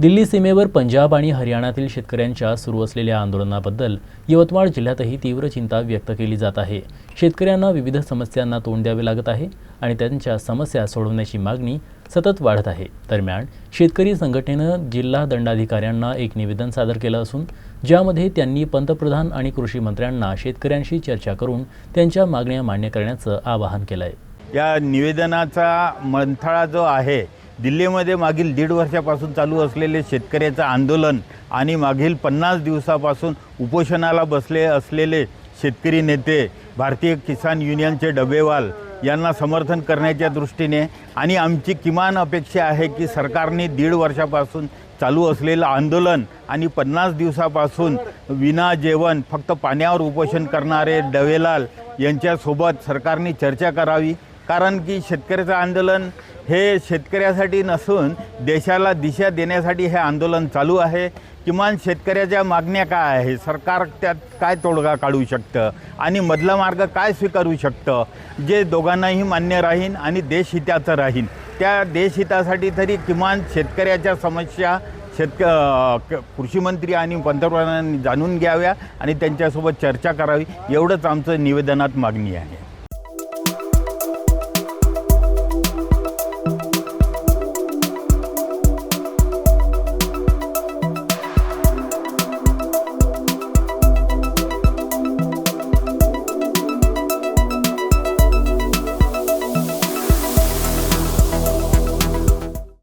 दिल्ली सीमेवर पंजाब आणि हरियाणातील शेतकऱ्यांच्या सुरू असलेल्या आंदोलनाबद्दल यवतमाळ जिल्ह्यातही तीव्र चिंता व्यक्त केली जात आहे. शेतकऱ्यांना विविध समस्यांना तोंड द्यावे लागत आहे आणि त्यांच्या समस्या सोडवण्याची मागणी सतत वाढत आहे. दरम्यान शेतकरी संघटनेनं जिल्हा दंडाधिकाऱ्यांना एक निवेदन सादर केलं असून ज्यामध्ये त्यांनी पंतप्रधान आणि कृषी मंत्र्यांना शेतकऱ्यांशी चर्चा करून त्यांच्या मागण्या मान्य करण्याचं आवाहन केलं आहे या निवेदनाचा मंथळा जो आहे दिल्लीमध्ये मागील दीड वर्षापासून चालू असलेले शेतकऱ्याचं आंदोलन आणि मागील पन्नास दिवसापासून उपोषणाला बसले असलेले शेतकरी नेते भारतीय किसान युनियनचे डबेवाल यांना समर्थन करण्याच्या दृष्टीने आणि आमची किमान अपेक्षा आहे की सरकारने दीड वर्षापासून चालू असलेलं आंदोलन आणि पन्नास दिवसापासून विना जेवण फक्त पाण्यावर उपोषण करणारे डवेलाल यांच्यासोबत सरकारने चर्चा करावी. कारण की शेतकऱ्याचं आंदोलन हे शेतकऱ्यासाठी नसून देशाला दिशा देण्यासाठी हे आंदोलन चालू आहे. किमान शेतकऱ्याच्या मागण्या काय आहे? सरकार त्यात काय तोडगा काढू शकतं? आणि मधला मार्ग काय स्वीकारू शकतं? जे दोघांनाही मान्य राहीन आणि देशहिताचं राहीन. त्या देशहितासाठी तरी किमान शेतकऱ्याच्या समस्या शेतक कृषीमंत्री आणि पंतप्रधानांनी जाणून घ्याव्या आणि त्यांच्यासोबत चर्चा करावी. एवढंच आमचं निवेदनात मागणी आहे.